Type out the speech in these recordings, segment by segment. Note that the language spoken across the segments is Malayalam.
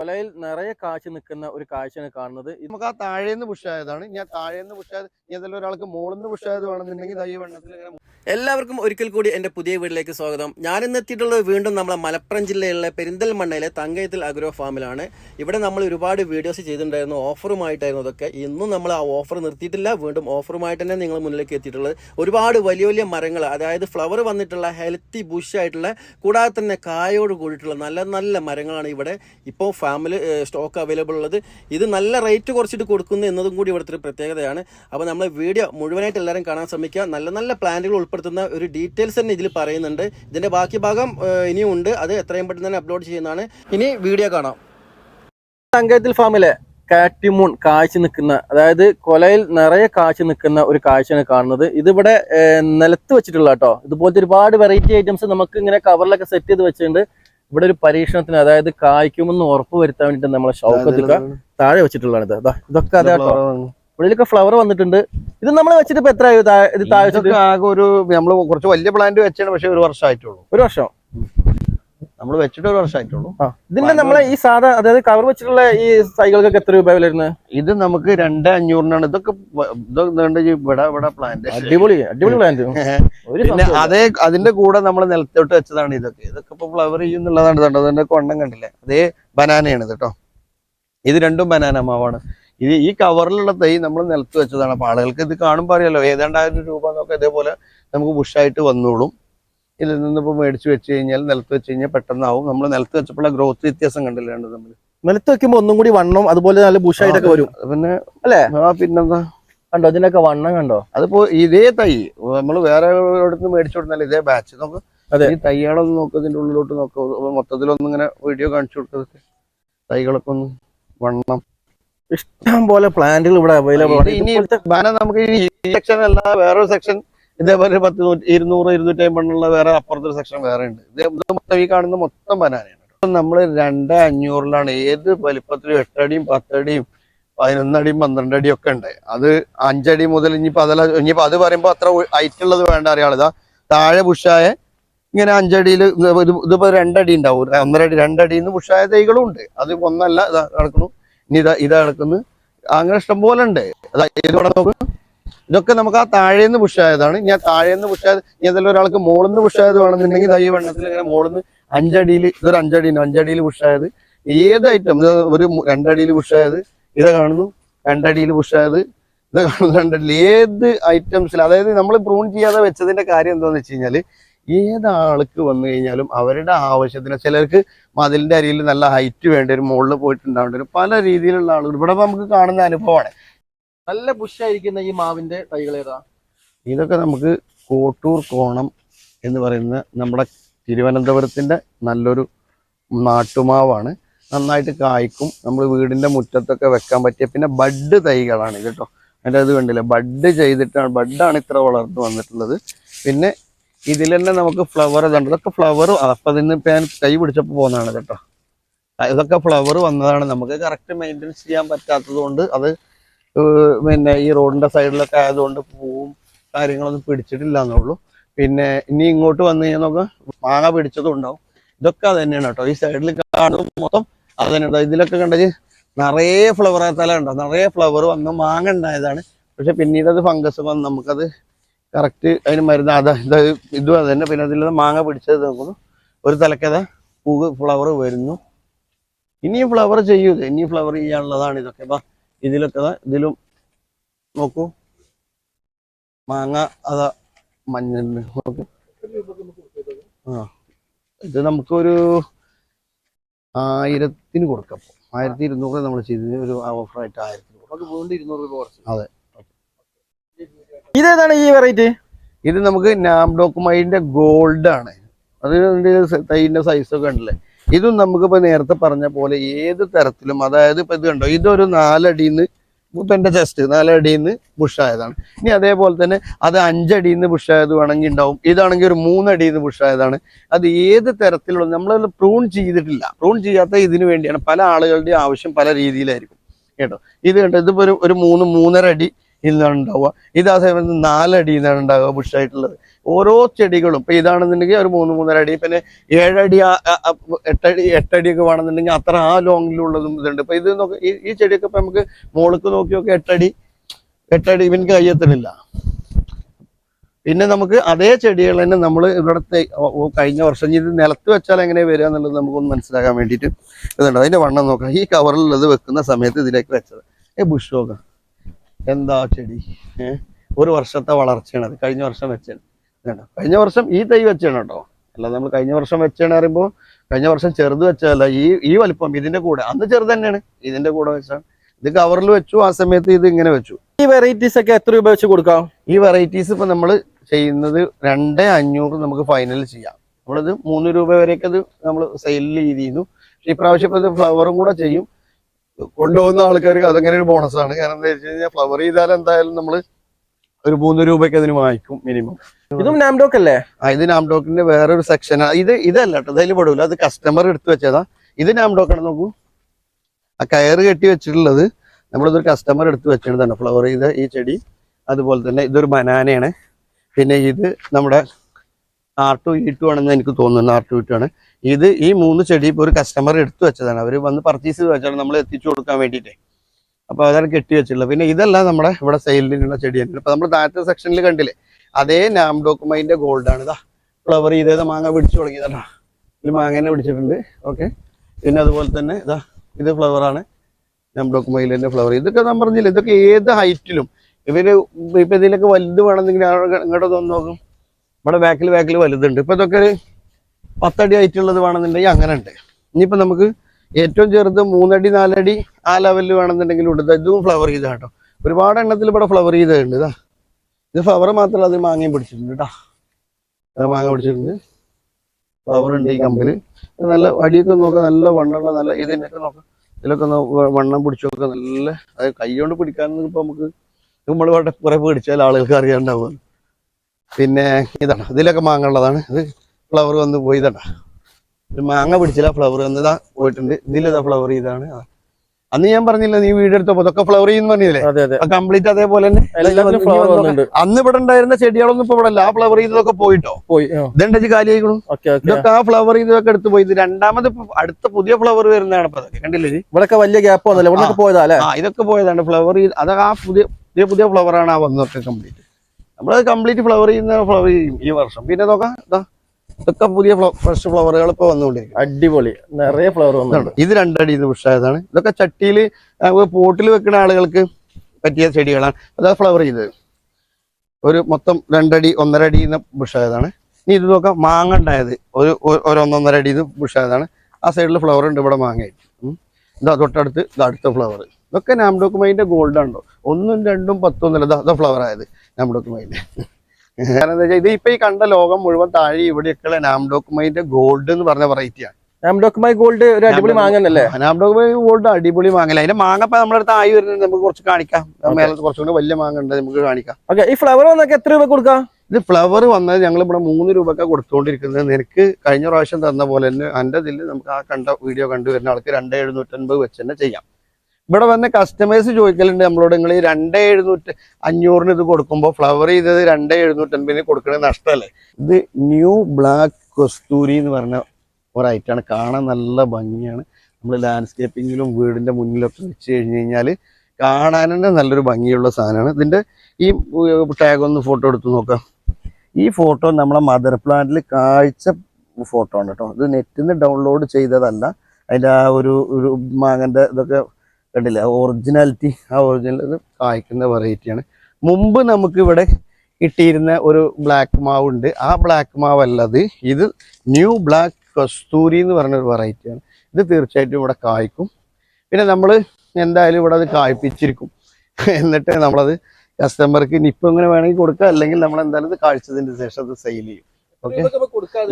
കൊലയിൽ നിറയെ കാശ് നിൽക്കുന്ന ഒരു കാഴ്ചയാണ് കാണുന്നത്. നമുക്ക് ആ താഴേന്ന് പുഷായതാണ് ഞാൻ താഴേന്ന് പുഷായത് ഏതെങ്കിലും ഒരാൾക്ക് മുകളിൽ പുഷായത് വേണമെന്നുണ്ടെങ്കിൽ തൈ വെള്ളത്തിൽ എല്ലാവർക്കും ഒരിക്കൽ കൂടി എന്റെ പുതിയ വീട്ടിലേക്ക് സ്വാഗതം. ഞാൻ ഇന്ന് എത്തിയിട്ടുള്ളത് വീണ്ടും നമ്മളെ മലപ്പുറം ജില്ലയിലെ പെരിന്തൽമണ്ണയിലെ തങ്കയത്തിൽ അഗ്രോ ഫാമിലാണ്. ഇവിടെ നമ്മൾ ഒരുപാട് വീഡിയോസ് ചെയ്തിട്ടുണ്ടായിരുന്നു ഓഫറുമായിട്ടായിരുന്നു അതൊക്കെ. ഇന്നും നമ്മൾ ആ ഓഫർ നിർത്തിയിട്ടില്ല. വീണ്ടും ഓഫറുമായിട്ട് തന്നെ നിങ്ങൾ മുന്നിലേക്ക് എത്തിയിട്ടുള്ളത്. ഒരുപാട് വലിയ വലിയ മരങ്ങൾ അതായത് ഫ്ലവർ വന്നിട്ടുള്ള ഹെൽത്തി ബുഷ് ആയിട്ടുള്ള കൂടാതെ തന്നെ കായോട് കൂടിയിട്ടുള്ള നല്ല നല്ല മരങ്ങളാണ് ഇവിടെ. ഇപ്പോൾ ഫാമിൽ സ്റ്റോക്ക് അവൈലബിൾ ഉള്ളത്. ഇത് നല്ല റേറ്റ് കുറച്ചിട്ട് കൊടുക്കുന്നു എന്നതും കൂടി ഇവിടുത്തെ ഒരു പ്രത്യേകതയാണ്. അപ്പോൾ നമ്മൾ വീഡിയോ മുഴുവനായിട്ട് എല്ലാവരും കാണാൻ ശ്രമിക്കുക. നല്ല നല്ല പ്ലാന്റുകൾ ഉൾപ്പെടുത്തുന്ന ഒരു ഡീറ്റെയിൽസ് തന്നെ ഇതിൽ പറയുന്നുണ്ട്. ഇതിന്റെ ബാക്കി ഭാഗം ഇനിയും ഉണ്ട്. അത് എത്രയും പെട്ടെന്ന് തന്നെ അപ്ലോഡ് ചെയ്യുന്നതാണ്. ഇനി വീഡിയോ കാണാം. സങ്കേതത്തിൽ ഫാമിലെ കാറ്റിമൂൺ കാഴ്ച നിൽക്കുന്ന അതായത് കൊലയിൽ നിറയെ കാഴ്ച നിൽക്കുന്ന ഒരു കാഴ്ചയാണ് കാണുന്നത്. ഇതിവിടെ നിലത്ത് വെച്ചിട്ടുള്ള കേട്ടോ ഇതുപോലത്തെ ഒരുപാട് വെറൈറ്റി ഐറ്റംസ് നമുക്ക് ഇങ്ങനെ കവറിലൊക്കെ സെറ്റ് ചെയ്ത് വെച്ചിട്ടുണ്ട്. ഇവിടെ ഒരു പരീക്ഷണത്തിന് അതായത് കായ്ക്കുമെന്ന് ഉറപ്പ് വരുത്താൻ വേണ്ടിട്ട് നമ്മളെ ഷൗക്കത്തൊക്കെ താഴെ വെച്ചിട്ടുള്ളതാണ് ഇത്. ഇതൊക്കെ അതെ ഉള്ളിലൊക്കെ ഫ്ലവർ വന്നിട്ടുണ്ട്. ഇത് നമ്മൾ വെച്ചിട്ട് ഇപ്പൊ എത്ര ഇത് താഴെ ഒരു നമ്മൾ കുറച്ച് വലിയ പ്ലാന്റ് വെച്ചാണ് പക്ഷെ ഒരു വർഷമായിട്ടുള്ളൂ. ഒരു വർഷം. നമ്മൾ വെച്ചിട്ട് ഒരു വർഷമായിട്ടുള്ളൂ ഇതിന്റെ നമ്മളെ ഈ സാധാ അതായത് കവർ വെച്ചിട്ടുള്ള ഈ സൈക്കിൾക്കൊക്കെ എത്ര രൂപ വരുന്നത്? ഇത് നമുക്ക് രണ്ട് അഞ്ഞൂറിനാണ്. ഇതൊക്കെ ഇവിടെ ഇവിടെ പ്ലാന്റ് അടിപൊളി അടിപൊളി പ്ലാന്റ് പിന്നെ അതേ അതിന്റെ കൂടെ നമ്മൾ നിലത്തോട്ട് വെച്ചതാണ് ഇതൊക്കെ. ഇതൊക്കെ ഇപ്പൊ ഫ്ലവർ ചെയ്യുന്നുള്ളതാണ് കണ്ടോ അതിന്റെ കൊണ്ടം കണ്ടില്ലേ? അതേ ബനാനയാണ് ഇത് കേട്ടോ. ഇത് രണ്ടും ബനാന മാവാണ്. ഇത് ഈ കവറിലുള്ള തൈ നമ്മൾ നിലത്ത് വെച്ചതാണ്. അപ്പൊ ആളുകൾക്ക് ഇത് കാണുമ്പോൾ അറിയാലോ ഏതാണ്ടായിരം രൂപ എന്നൊക്കെ ഇതേപോലെ നമുക്ക് ബുഷായിട്ട് വന്നോളും. ഇതിൽ നിന്നിപ്പോൾ മേടിച്ച് വെച്ച് കഴിഞ്ഞാൽ നിലത്ത് വെച്ച് കഴിഞ്ഞാൽ പെട്ടെന്നാവും. നമ്മൾ നിലത്ത് വെച്ചപ്പോൾ ഗ്രോത്ത് വ്യത്യാസം കണ്ടില്ലേ നമ്മൾ നിലത്ത് വെക്കുമ്പോൾ ഒന്നും കൂടി വണ്ണം അതുപോലെ നല്ല ബുഷായിട്ടൊക്കെ വരും. പിന്നെ അല്ലേ? ആ പിന്നെന്താ? കണ്ടോ ഇതിനൊക്കെ വണ്ണം കണ്ടോ? അതിപ്പോ ഇതേ തൈ നമ്മൾ വേറെ ഇടത്ത് മേടിച്ചു കൊടുത്താൽ ഇതേ ബാച്ച് നമുക്ക് അതെ. ഈ തൈകളൊന്ന് നോക്കുക ഇതിന്റെ ഉള്ളിലോട്ട് നോക്കുക മൊത്തത്തിലൊന്നും ഇങ്ങനെ വീഡിയോ കാണിച്ചു കൊടുക്കുന്നത് തൈകളൊക്കെ ഒന്ന് വണ്ണം. ഇഷ്ടം പോലെ പ്ലാന്റുകൾ ഇവിടെ അവൈലബിൾ ആണ്. ഇനി നമുക്ക് ഈ സെക്ഷൻ അല്ല വേറൊരു സെക്ഷൻ ഇതേപോലെ പത്ത് നൂറ്റി ഇരുന്നൂറ് ഇരുന്നൂറ്റി അമ്പതിനുള്ള വേറെ അപ്പുറത്തൊരു സെക്ഷൻ വേറെ ഉണ്ട്. ഇത് മൊത്തം ഈ കാണുന്ന മൊത്തം ബനാനയാണ് നമ്മൾ രണ്ട് അഞ്ഞൂറിലാണ്. ഏത് വലിപ്പത്തിലും എട്ടടിയും പത്തടിയും പതിനൊന്നടിയും പന്ത്രണ്ടടിയും ഒക്കെ ഉണ്ട്. അത് അഞ്ചടി മുതൽ ഇനിയിപ്പോൾ അതല്ല ഇനിയിപ്പോൾ അത് പറയുമ്പോൾ അത്ര ഹൈറ്റ് ഉള്ളത് വേണ്ട അറിയാളിതാ. താഴെ ബുഷായ ഇങ്ങനെ അഞ്ചടിയിൽ ഇതിപ്പോൾ രണ്ടടി ഉണ്ടാവും. ഒന്നരടി രണ്ടടി നിന്ന് ബുഷായ തൈകളും ഉണ്ട്. അത് ഒന്നല്ല ഇതാ കിടക്കുന്നു ഇനി ഇതാ ഇതാ കിടക്കുന്നു അങ്ങനെ ഇഷ്ടംപോലെ ഉണ്ട്. അതാ ഏത് കൂടെ നോക്ക് ഇതൊക്കെ നമുക്ക് ആ താഴേന്ന് പുഷായതാണ് ഞാൻ താഴേന്ന് പുഷായത് ഏതെങ്കിലും ഒരാൾക്ക് മുകളിന്ന് പുഷായത് വേണമെന്നുണ്ടെങ്കിൽ ഈ വെണ്ണത്തിൽ ഇങ്ങനെ മുകളിന്ന് അഞ്ചടിയിൽ ഇതൊരു അഞ്ചടി അഞ്ചടിയിൽ പുഷ് ആയത്. ഏത് ഐറ്റം ഒരു രണ്ടടിയിൽ രണ്ടടിയിൽ പുഷായത് ഇത് കാണുന്നു. രണ്ടടിയിൽ പുഷ് ആയത്. ഇത് കാണുന്നു രണ്ടടിയിൽ. ഏത് ഐറ്റംസിൽ അതായത് നമ്മൾ പ്രൂൺ ചെയ്യാതെ വെച്ചതിന്റെ കാര്യം എന്താന്ന് വെച്ച് കഴിഞ്ഞാൽ ഏതാൾക്ക് വന്നു കഴിഞ്ഞാലും അവരുടെ ആവശ്യത്തിന് ചിലർക്ക് മതിലിന്റെ അരിയിൽ നല്ല ഹൈറ്റ് വേണ്ടി വരും മുകളിൽ പോയിട്ടുണ്ടാവേണ്ടി വരും. പല രീതിയിലുള്ള ആളുകൾ ഇവിടെ നമുക്ക് കാണുന്ന അനുഭവമാണ്. നല്ല ബുഷായിരിക്കുന്ന ഈ മാവിന്റെ തൈകൾ ഏതാ? ഇതൊക്കെ നമുക്ക് കോട്ടൂർ കോണം എന്ന് പറയുന്ന നമ്മുടെ തിരുവനന്തപുരത്തിന്റെ നല്ലൊരു നാട്ടുമാവാണ്. നന്നായിട്ട് കായ്ക്കും. നമ്മൾ വീടിന്റെ മുറ്റത്തൊക്കെ വെക്കാൻ പറ്റിയ പിന്നെ ബഡ് തൈകളാണ് ഇത് കേട്ടോ അതിന്റെ അത് കണ്ടില്ലേ? ബഡ് ചെയ്തിട്ടാണ് ബഡാണ് ഇത്ര വളർന്നു വന്നിട്ടുള്ളത്. പിന്നെ ഇതിൽ തന്നെ നമുക്ക് ഫ്ലവർ ഇതുണ്ട്. ഇതൊക്കെ ഫ്ലവർ അപ്പം അതിന് ഇപ്പം ഞാൻ കൈ പിടിച്ചപ്പോൾ പോകുന്നതാണ് കേട്ടോ ഇതൊക്കെ ഫ്ലവർ വന്നതാണ്. നമുക്ക് കറക്റ്റ് മെയിന്റനൻസ് ചെയ്യാൻ പറ്റാത്തത് കൊണ്ട് അത് പിന്നെ ഈ റോഡിന്റെ സൈഡിലൊക്കെ ആയതുകൊണ്ട് പൂവും കാര്യങ്ങളൊന്നും പിടിച്ചിട്ടില്ല എന്നുള്ളൂ പിന്നെ ഇനി ഇങ്ങോട്ട് വന്നു കഴിഞ്ഞാൽ നമുക്ക് മാങ്ങ പിടിച്ചതും ഉണ്ടാവും. ഇതൊക്കെ അത് തന്നെയാണ് കേട്ടോ. ഈ സൈഡിൽ കാണും മൊത്തം അത് തന്നെ ഉണ്ടാവും ഇതിലൊക്കെ കണ്ടത് നിറയെ ഫ്ലവർ തല ഉണ്ടോ നിറയെ ഫ്ലവർ വന്ന് മാങ്ങ ഉണ്ടായതാണ്. പക്ഷെ പിന്നീട് അത് ഫംഗസ് വന്ന് നമുക്കത് കറക്റ്റ് അതിന് മരുന്ന് അതാ ഇത് ഇതും അത് തന്നെ. പിന്നെ അതിൽ മാങ്ങ പിടിച്ചത് നോക്കുന്നു. ഒരു തലക്കത പൂവ് ഫ്ലവർ വരുന്നു. ഇനിയും ഫ്ലവർ ചെയ്യൂല? ഇനിയും ഫ്ലവർ ചെയ്യാനുള്ളതാണ് ഇതൊക്കെ. അപ്പൊ ഇതിലൊക്കെ അതാ ഇതിലും നോക്കൂ. മാങ്ങ അതാ മഞ്ഞ നോക്കൂ ആ ഇത് നമുക്കൊരു ആയിരത്തിന് കൊടുക്കാം. അപ്പൊ. ആയിരത്തി ഇരുന്നൂറ് നമ്മൾ ചെയ്തത് ഒരു ഓഫർ ആയിട്ട് കൊടുക്കാം വീണ്ടും ഇരുന്നൂറ് രൂപ കുറച്ച്. അതെ. ഇതേതാണ് ഈ വെറൈറ്റി? ഇത് നമുക്ക് നാംഡോക്കുമൈന്റെ ഗോൾഡ് ആണ് അത് തൈന്റെ സൈസൊക്കെ ഉണ്ടല്ലേ ഇതും നമുക്കിപ്പോ നേരത്തെ പറഞ്ഞ പോലെ ഏത് തരത്തിലും അതായത് ഇപ്പൊ ഇത് കണ്ടോ ഇതൊരു നാലടിന്ന് ഇപ്പൊ എന്റെ ചെസ്റ്റ് നാലടിന്ന് ബുഷായതാണ് ഇനി അതേപോലെ തന്നെ അത് അഞ്ചടിന്ന് ബുഷായത് വേണമെങ്കിൽ ഉണ്ടാവും ഇതാണെങ്കിൽ ഒരു മൂന്നടിന്ന് ബുഷായതാണ് അത് ഏത് തരത്തിലുള്ള നമ്മൾ പ്രൂൺ ചെയ്തിട്ടില്ല. പ്രൂൺ ചെയ്യാത്ത ഇതിനു വേണ്ടിയാണ് പല ആളുകളുടെയും ആവശ്യം പല രീതിയിലായിരിക്കും. കേട്ടോ? ഇത് കണ്ടോ ഇതിപ്പോ ഒരു ഒരു മൂന്ന് മൂന്നര അടി ഇന്നാണ് ഉണ്ടാവുക. ഇതാ സമയത്ത് നാലടി ഇതാണ് ഉണ്ടാവുക ബുഷായിട്ടുള്ളത്. ഓരോ ചെടികളും ഇപ്പൊ ഇതാണെന്നുണ്ടെങ്കിൽ ഒരു മൂന്ന് മൂന്നര അടി പിന്നെ ഏഴടി എട്ടടി എട്ടടിയൊക്കെ വേണമെന്നുണ്ടെങ്കിൽ അത്ര ആ ലോങ്ങിലുള്ളതും ഇതുണ്ട്. ഇപ്പൊ ഇത് നോക്കി ഈ ചെടിയൊക്കെ ഇപ്പൊ നമുക്ക് മോൾക്ക് നോക്കിയൊക്കെ നോക്കി എട്ടടി എട്ടടി ഇവനക്ക് കയ്യെത്തണില്ല പിന്നെ നമുക്ക് അതേ ചെടികൾ തന്നെ നമ്മൾ ഇവിടുത്തെ കഴിഞ്ഞ വർഷം ഇത് നിലത്ത് വെച്ചാൽ എങ്ങനെ വരിക എന്നുള്ളത് നമുക്കൊന്ന് മനസ്സിലാക്കാൻ വേണ്ടിയിട്ട് ഇതുണ്ട്. അതിന്റെ വണ്ണം നോക്കാം. ഈ കവറിലുള്ളത് വെക്കുന്ന സമയത്ത് ഇതിലേക്ക് വെച്ചത്. ഏ ബുഷ് നോക്കാം. എന്താ ചെടി? ഒരു വർഷത്തെ വളർച്ചയാണ് അത്. കഴിഞ്ഞ വർഷം വെച്ചത് ഇതുണ്ടോ കഴിഞ്ഞ വർഷം ഈ തൈ വെച്ചാണ് കേട്ടോ. അല്ലാതെ നമ്മൾ കഴിഞ്ഞ വർഷം വെച്ചാണ് പറയുമ്പോൾ കഴിഞ്ഞ വർഷം ചെറുത് വെച്ചതല്ല. ഈ ഈ വലിപ്പം ഇതിന്റെ കൂടെ. അന്ന് ചെറുത് തന്നെയാണ്. ഇതിന്റെ കൂടെ വെച്ചാണ് ഇത് കവറിൽ വെച്ചു. ആ സമയത്ത് ഇത് ഇങ്ങനെ വെച്ചു. ഈ വെറൈറ്റീസ് ഒക്കെ എത്ര രൂപ വെച്ച് കൊടുക്കാം? ഈ വെറൈറ്റീസ് ഇപ്പൊ നമ്മൾ ചെയ്യുന്നത് രണ്ട് അഞ്ഞൂറ് നമുക്ക് ഫൈനൽ ചെയ്യാം. നമ്മളിത് മൂന്ന് രൂപ വരെയൊക്കെ അത് നമ്മൾ സെയിൽ ചെയ്തിരുന്നു. പക്ഷെ ഇപ്രാവശ്യം ഇപ്പൊ ഇത് ഫ്ലവറും കൂടെ ചെയ്യും. കൊണ്ടുപോകുന്ന ആൾക്കാർക്ക് അതങ്ങനെ ഒരു ബോണസ് ആണ് കാരണം എന്താ വെച്ച് കഴിഞ്ഞാൽ ഫ്ലവർ ചെയ്താൽ എന്തായാലും നമ്മൾ ഒരു മൂന്ന് രൂപയ്ക്ക് അതിന് വാങ്ങിക്കും മിനിമം ഇതും നാംഡോക്ക് അല്ലേ? ആ ഇത് നാംഡോക്കിന്റെ വേറൊരു സെക്ഷൻ ഇത് ഇതല്ല കേട്ടോ ഇതിൽ പെടൂല. അത് കസ്റ്റമർ എടുത്തു വെച്ചതാ. ഇത് നാംഡോക്കാണ് നോക്കൂ. ആ കയറ് കെട്ടി വെച്ചിട്ടുള്ളത് നമ്മളിതൊരു കസ്റ്റമർ എടുത്ത് വെച്ചിട്ടുണ്ട് ഫ്ലവർ ചെയ്ത ഈ ചെടി. അതുപോലെ തന്നെ ഇതൊരു ബനാനയാണ്. പിന്നെ ഇത് നമ്മുടെ ആർ ടു ഇ ടു ആണെന്ന് എനിക്ക് തോന്നുന്നു. ആർ ടു ഇ ടു ആണ്. ഇത് ഈ മൂന്ന് ചെടി ഇപ്പോൾ ഒരു കസ്റ്റമർ എടുത്തു വെച്ചതാണ്. അവർ വന്ന് പർച്ചേസ് ചെയ്ത് വെച്ചാണ് നമ്മൾ എത്തിച്ചു കൊടുക്കാൻ വേണ്ടിയിട്ടേ. അപ്പോൾ അതാണ് കെട്ടി വെച്ചിട്ടുള്ളത്. പിന്നെ ഇതെല്ലാം നമ്മുടെ ഇവിടെ സെയിലിനുള്ള ചെടിയാണ് അപ്പോൾ നമ്മൾ താഴത്തെ സെക്ഷനിൽ കണ്ടില്ലേ? അതേ നാം ഡോക്കുമൈന്റെ ഗോൾഡാണ് ഇതാ ഫ്ലവർ ചെയ്തത് മാങ്ങ പിടിച്ചു തുടങ്ങിയതാണ് ഇത് മാങ്ങനെ പിടിച്ചിട്ടുണ്ട്. ഓക്കെ പിന്നെ അതുപോലെ തന്നെ ഇതാ ഇത് ഫ്ലവറാണ് നാം ഡോക്കുമൈലിന്റെ ഫ്ലവർ ഇതൊക്കെ ഞാൻ പറഞ്ഞില്ല? ഇതൊക്കെ ഏത് ഹൈറ്റിലും ഇവർ ഇപ്പൊ ഇതിലൊക്കെ വലുത് വേണമെന്നെങ്കിൽ ഇങ്ങോട്ട് നോക്കും. ഇവിടെ ബാക്കിൽ ബാക്കിൽ വലുതുണ്ട്. ഇപ്പൊ ഇതൊക്കെ പത്തടി ആയിട്ടുള്ളത് വേണമെന്നുണ്ടെങ്കിൽ അങ്ങനെ ഉണ്ട് ഇനിയിപ്പോൾ നമുക്ക് ഏറ്റവും ചെറുത് മൂന്നടി നാലടി ആ ലെവലിൽ വേണമെന്നുണ്ടെങ്കിൽ ഉണ്ട് ഇതും ഫ്ലവർ ചെയ്ത കേട്ടോ. ഒരുപാട് എണ്ണത്തിൽ ഇവിടെ ഫ്ലവർ ചെയ്തിട്ടുണ്ട് ഇതാ ഇത് ഫ്ലവർ മാത്രമല്ല അത് മാങ്ങയും പിടിച്ചിട്ടുണ്ട് കേട്ടോ മാങ്ങ പിടിച്ചിട്ടുണ്ട്. ഫ്ലവർ ഉണ്ട് ഈ കമ്പിൽ നല്ല അടിയൊക്കെ നോക്കാം നല്ല വണ്ണമുള്ള നല്ല ഇതിനൊക്കെ നോക്കാം. ഇതിലൊക്കെ വണ്ണം പിടിച്ചു പിടിച്ചൊക്കെ നല്ല അത് കൈ കൊണ്ട് പിടിക്കാനൊന്നും ഇപ്പോൾ നമുക്ക് നമ്മൾ ഇവിടെ കുറെ പിടിച്ചാൽ ആളുകൾക്ക് അറിയാണ്ടാവുക പിന്നെ ഇതാണ് ഇതിലൊക്കെ മാങ്ങ ഉള്ളതാണ്. ഇത് ഫ്ലവർ വന്ന് പോയി തട്ടാ ഒരു മാങ്ങ പിടിച്ചില്ല ഫ്ലവർ വന്നതാ പോയിട്ടുണ്ട്. ഇതിലിതാ ഫ്ലവർ ചെയ്താണ് അന്ന് ഞാൻ പറഞ്ഞില്ല നീ വീട് എടുത്തപ്പോ ഇതൊക്കെ ഫ്ലവർ ചെയ്യുന്ന പറഞ്ഞില്ലേ? കംപ്ലീറ്റ് അതേപോലെ തന്നെ അന്ന് ഇവിടെ ഉണ്ടായിരുന്ന ചെടികളൊന്നും ഇപ്പൊ ഇവിടെ ആ ഫ്ലവർ ചെയ്തതൊക്കെ പോയിട്ടോ? പോയി ഇതെന്താ കാലി ആയിക്കണു? ഇതൊക്കെ ആ ഫ്ലവർ ചെയ്തതൊക്കെ എടുത്ത് പോയി. ഇപ്പൊ അടുത്ത പുതിയ ഫ്ലവർ വരുന്നതാണ് ഇപ്പൊ അതൊക്കെ. കണ്ടില്ലേ? ഇവിടൊക്കെ വലിയ ഗ്യാപ്പ് വന്നല്ലേ? ഇവിടെ പോയതല്ലേ ഇതൊക്കെ പോയതാണ്. ഫ്ലവർ ചെയ്ത് അതൊക്കെ ആ പുതിയ പുതിയ പുതിയ ഫ്ലവറാണ് ആണ് ആ വന്നതൊക്കെ കംപ്ലീറ്റ് നമ്മളത് കംപ്ലീറ്റ് ഫ്ലവർ ചെയ്യുന്ന ഫ്ലവർ ചെയ്യും ഈ വർഷം. പിന്നെ നോക്കാം ഇതാ. ഇതൊക്കെ പുതിയ ഫ്രഷ് ഫ്ലവറുകൾ ഇപ്പൊ വന്നുകൊണ്ടിരിക്കും അടിപൊളി. നിറയെ ഫ്ലവർ വന്നിട്ടുണ്ട്. ഇത് രണ്ടടി ഇത് ബുഷായതാണ് ഇതൊക്കെ ചട്ടിയിൽ പോട്ടിൽ വെക്കുന്ന ആളുകൾക്ക് പറ്റിയ ചെടികളാണ്. അതാ ഫ്ലവർ ചെയ്തത്. ഒരു മൊത്തം രണ്ടടി ഒന്നര അടി ബുഷായതാണ് ഇനി ഇത് നോക്കാം മാങ്ങ ഉണ്ടായത്. ഒരു ഒരു ഒന്നൊന്നര അടി ഇത് ബുഷായതാണ് ആ സൈഡിൽ ഫ്ലവർ ഉണ്ട് ഇവിടെ മാങ്ങയായിട്ട്. ഇതാ തൊട്ടടുത്ത് ഇത് അടുത്ത ഫ്ലവർ ഇതൊക്കെ നാംഡോക്കുമൈന്റെ ഗോൾഡ് ഉണ്ടോ ഒന്നും രണ്ടും പത്തും ഒന്നല്ല ഇതാ ഇതാ ഫ്ലവർ ആയത് നാംഡോക്കുമൈന്റെ. കാരണം എന്താ വെച്ചാൽ ഇത് ഇപ്പൊ ഈ കണ്ട ലോകം മുഴുവൻ താഴെ ഇവിടെയൊക്കെയുള്ള നാംഡോക്കുമൈന്റെ ഗോൾഡ് എന്ന് പറഞ്ഞ വെറൈറ്റിയാണ് നാം മൈ ഗോൾഡ് ഒരു അടിപൊളി മാങ്ങന്നല്ലേ? നാംഡോക്ക് ഗോൾഡ് അടിപൊളി മാങ്ങല അതിന്റെ മാങ്ങ ഇപ്പൊ നമ്മുടെ അടുത്ത് ആയി വരുന്നത് നമുക്ക് കുറച്ച് കാണിക്കാം. കുറച്ചുകൂടി വലിയ മാങ്ങ ഉണ്ട്. നമുക്ക് കാണിക്കാം. ഓക്കെ ഈ ഫ്ലവർ വന്നൊക്കെ എത്ര രൂപ കൊടുക്കാം? ഇത് ഫ്ലവർ വന്നത് ഞങ്ങൾ ഇവിടെ മൂന്ന് രൂപക്ക കൊടുത്തുകൊണ്ടിരിക്കുന്നത് നിനക്ക് കഴിഞ്ഞ പ്രാവശ്യം തന്ന പോലെ തന്നെ എന്റെ ഇതിൽ നമുക്ക് ആ കണ്ട വീഡിയോ കണ്ടുവരുന്ന ആൾക്ക് രണ്ട് എഴുന്നൂറ്റൻപത് വെച്ച് തന്നെ ചെയ്യാം. ഇവിടെ വന്ന കസ്റ്റമേഴ്സ് ചോദിക്കലുണ്ട്. നമ്മളോട് നിങ്ങൾ ഈ രണ്ട് എഴുന്നൂറ്റി അഞ്ഞൂറിന് ഇത് കൊടുക്കുമ്പോൾ ഫ്ലവർ ചെയ്തത് രണ്ട് എഴുന്നൂറ്റൻപതിന് കൊടുക്കുന്നത് നഷ്ടമല്ലേ ഇത് ന്യൂ ബ്ലാക്ക് കസ്തൂരി എന്ന് പറഞ്ഞ ഒരൈറ്റാണ്. കാണാൻ നല്ല ഭംഗിയാണ്. നമ്മൾ ലാൻഡ്സ്കേപ്പിങ്ങിലും വീടിന്റെ മുന്നിലൊക്കെ വെച്ച് കഴിഞ്ഞ് കഴിഞ്ഞാൽ കാണാൻ തന്നെ നല്ലൊരു ഭംഗിയുള്ള സാധനമാണ്. ഇതിന്റെ ഈ ടാഗ് ഒന്ന് ഫോട്ടോ എടുത്ത് നോക്കാം. ഈ ഫോട്ടോ നമ്മളെ മദർ പ്ലാന്റിൽ കാഴ്ച ഫോട്ടോ ആണ് കേട്ടോ. ഇത് നെറ്റിൽ നിന്ന് ഡൗൺലോഡ് ചെയ്തതല്ല. അതിന്റെ ആ ഒരു ഒരു മാങ്ങന്റെ ഇതൊക്കെ കണ്ടില്ല? ഒറിജിനാലിറ്റി ആ ഒറിജിനൽ കായ്ക്കുന്ന വെറൈറ്റിയാണ് മുമ്പ് നമുക്ക് ഇവിടെ കിട്ടിയിരുന്ന ഒരു ബ്ലാക്ക് മാവ് ഉണ്ട്. ആ ബ്ലാക്ക് മാവ് അല്ലത് ഇത് ന്യൂ ബ്ലാക്ക് കസ്തൂരി എന്ന് പറഞ്ഞ ഒരു വെറൈറ്റിയാണ് ഇത് തീർച്ചയായിട്ടും ഇവിടെ കായ്ക്കും. പിന്നെ നമ്മൾ എന്തായാലും ഇവിടെ അത് കായ്പ്പിച്ചിരിക്കും. എന്നിട്ട് നമ്മളത് കസ്റ്റമർക്ക് ഇനിയിപ്പോൾ ഇങ്ങനെ വേണമെങ്കിൽ കൊടുക്കുക അല്ലെങ്കിൽ നമ്മൾ എന്തായാലും ഇത് കാഴ്ചതിന് ശേഷം അത് സെയിൽ ചെയ്യും. ഓക്കെ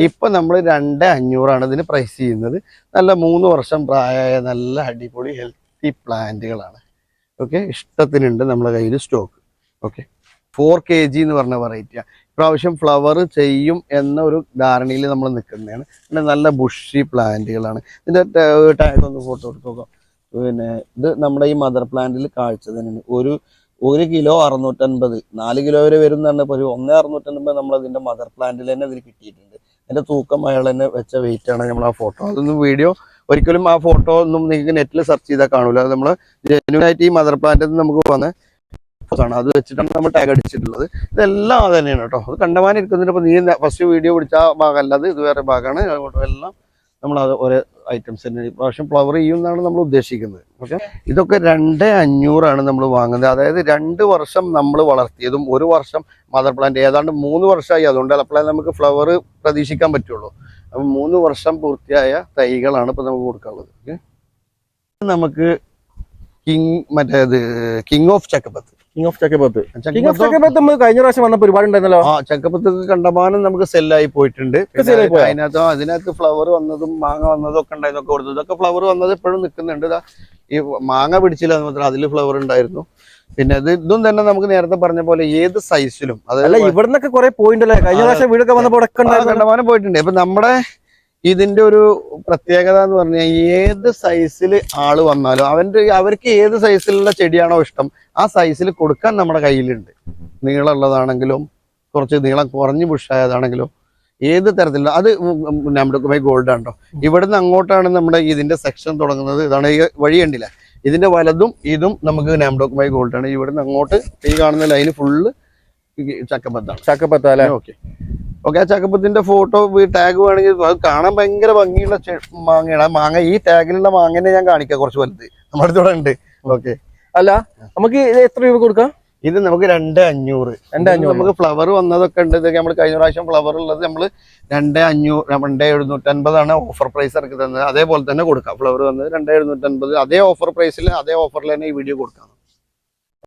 ഇപ്പൊ നമ്മൾ രണ്ട് അഞ്ഞൂറാണ് ഇതിന് പ്രൈസ് ചെയ്യുന്നത്. നല്ല മൂന്ന് വർഷം പ്രായമായ നല്ല അടിപൊളി ഹെൽത്തി പ്ലാന്റുകളാണ് ഓക്കെ ഇഷ്ടത്തിനുണ്ട് നമ്മുടെ കയ്യിൽ stock okay four K G എന്ന് പറഞ്ഞ വെറൈറ്റിയാണ് ഇപ്രാവശ്യം ഫ്ലവർ ചെയ്യും എന്ന ഒരു ധാരണയിൽ നമ്മൾ നിൽക്കുന്നതാണ്. പിന്നെ നല്ല ബുഷി പ്ലാന്റുകളാണ് ഇതിന്റെ ടാഗ് ഒന്ന് ഫോട്ടോ എടുത്ത് നോക്കാം. പിന്നെ ഇത് നമ്മുടെ ഈ മദർ പ്ലാന്റിൽ കാഴ്ച തന്നെയാണ്. ഒരു ഒരു കിലോ അറുന്നൂറ്റൻപത് നാല് കിലോ വരെ വരും ഇപ്പോൾ ഒരു ഒന്നേ അറുന്നൂറ്റൻപത് നമ്മൾ അതിന്റെ മദർ പ്ലാന്റിൽ തന്നെ ഇതിൽ കിട്ടിയിട്ടുണ്ട്. അതിന്റെ തൂക്കം അയാൾ തന്നെ വെച്ച വെയിറ്റാണ് നമ്മൾ ആ ഫോട്ടോ അതൊന്നും വീഡിയോ ഒരിക്കലും ആ ഫോട്ടോ ഒന്നും നിങ്ങൾക്ക് നെറ്റിൽ സെർച്ച് ചെയ്താൽ കാണൂല. അത് നമ്മൾ ജെന്യൂനായിട്ട് ഈ മദർ പ്ലാന്റിൽ നമുക്ക് വന്ന ാണ് അത് വെച്ചിട്ടാണ് നമ്മൾ ടാഗ് അടിച്ചിട്ടുള്ളത്. ഇതെല്ലാം അത് തന്നെയാണ് കേട്ടോ. അത് കണ്ടമാനം ഇപ്പോൾ നീ ഫസ്റ്റ് വീഡിയോ പിടിച്ച ആ ഭാഗമല്ല അത് ഇത് വേറെ ഭാഗമാണ്. എല്ലാം നമ്മൾ അത് ഒരേ ഐറ്റംസ് തന്നെ. ഇപ്രാവശ്യം ഫ്ലവർ ചെയ്യും എന്നാണ് നമ്മൾ ഉദ്ദേശിക്കുന്നത്. പക്ഷെ ഇതൊക്കെ രണ്ട് അഞ്ഞൂറാണ് നമ്മൾ വാങ്ങുന്നത്. അതായത് രണ്ട് വർഷം നമ്മൾ വളർത്തിയതും ഒരു വർഷം മദർ പ്ലാന്റ് ഏതാണ്ട് മൂന്ന് വർഷമായി. അതുകൊണ്ട് അപ്പോഴേ നമുക്ക് ഫ്ലവർ പ്രതീക്ഷിക്കാൻ പറ്റുള്ളൂ. അപ്പം മൂന്ന് വർഷം പൂർത്തിയായ തൈകളാണ് ഇപ്പം നമുക്ക് കൊടുക്കാനുള്ളത്. നമുക്ക് കിങ് മറ്റേത് കിങ് ഓഫ് ചക്കപ്പത്ത്. കിങ് ഓഫ് ചക്കപ്പത്ത് കിങ് ഓഫ് ചക്കപ്പത്ത് നമ്മൾ കഴിഞ്ഞ പ്രാവശ്യം വന്നപ്പോൾ ഒരുപാട് ഉണ്ടായിരുന്നല്ലോ? ആ ചക്കപ്പത്ത് കണ്ടമാനം നമുക്ക് സെല്ലായി പോയിട്ടുണ്ട്. അതിനകത്ത് അതിനകത്ത് ഫ്ലവർ വന്നതും മാങ്ങ വന്നതും ഒക്കെ ഉണ്ടായിരുന്നൊക്കെ കൊടുത്തു. ഇതൊക്കെ ഫ്ലവർ വന്നത് ഇപ്പോഴും നിൽക്കുന്നുണ്ട്. ഈ മാങ്ങ പിടിച്ചില്ല എന്ന് മാത്രം അതിൽ ഫ്ലവർ ഉണ്ടായിരുന്നു. പിന്നെ ഇത് ഇതും തന്നെ നമുക്ക് നേരത്തെ പറഞ്ഞ പോലെ ഏത് സൈസിലും അതായത് ഇവിടുന്നൊക്കെ കുറെ പോയിന്റ് അല്ലേ? കഴിഞ്ഞ അതെ. പ്രാവശ്യം വീടൊക്കെ വന്നപ്പോൾ കണ്ടമാനം പോയിട്ടുണ്ട്. ഇപ്പൊ നമ്മുടെ ഇതിന്റെ ഒരു പ്രത്യേകത എന്ന് പറഞ്ഞാൽ ഏത് സൈസിൽ ആൾ വന്നാലും അവന്റെ അവർക്ക് ഏത് സൈസിലുള്ള ചെടിയാണോ ഇഷ്ടം ആ സൈസിൽ കൊടുക്കാൻ നമ്മുടെ കയ്യിലുണ്ട്. നീളമുള്ളതാണെങ്കിലും കുറച്ച് നീളം കുറഞ്ഞ് പുഷായതാണെങ്കിലും ഏത് തരത്തിലുള്ള അത് നമ്മുടെ ഗോൾഡ് ആണോ ഇവിടുന്ന് അങ്ങോട്ടാണ് നമ്മുടെ ഇതിന്റെ സെക്ഷൻ തുടങ്ങുന്നത്. ഇതാണ് ഈ വഴി കണ്ടില്ല? ഇതിന്റെ വലതും ഇതും നമുക്ക് നാംഡോക്ക് ബൈ ഗോൾഡ് ആണ്. ഇവിടുന്ന് അങ്ങോട്ട് ഈ കാണുന്ന ലൈന് ഫുള്ള് ചക്കപ്പത്താണ്. ചക്കപ്പത്ത് അല്ലെ? ഓക്കെ ഓക്കെ ആ ചക്കപ്പത്തിന്റെ ഫോട്ടോ ടാഗ് വേണമെങ്കിൽ അത് കാണാൻ ഭയങ്കര ഭംഗിയുള്ള മാങ്ങയാണ്. ആ മാങ്ങ ഈ ടാഗിലുള്ള മാങ്ങനെ ഞാൻ കാണിക്കാം കുറച്ച് വലുത്. നമ്മുടെ അടുത്തൂടെ ഉണ്ട്. ഓക്കെ അല്ല നമുക്ക് ഇത് എത്ര രൂപ കൊടുക്കാം? ഇത് നമുക്ക് രണ്ട് അഞ്ഞൂറ്. രണ്ട് അഞ്ഞൂറ്. നമുക്ക് ഫ്ലവർ വന്നതൊക്കെ ഉണ്ട്. ഇതൊക്കെ നമ്മൾ കഴിഞ്ഞ പ്രാവശ്യം ഫ്ലവർ ഉള്ളത് നമ്മൾ രണ്ട് അഞ്ഞൂറ് രണ്ട് എഴുന്നൂറ്റൻപതാണ് ഓഫർ പ്രൈസ് ഇറക്കി തന്നത്. അതേപോലെ തന്നെ കൊടുക്കാം. ഫ്ലവർ വന്നത് രണ്ട് എഴുന്നൂറ്റൻപത്. അതേ ഓഫർ പ്രൈസിൽ അതേ ഓഫറിൽ തന്നെ ഈ വീഡിയോ കൊടുക്കാം.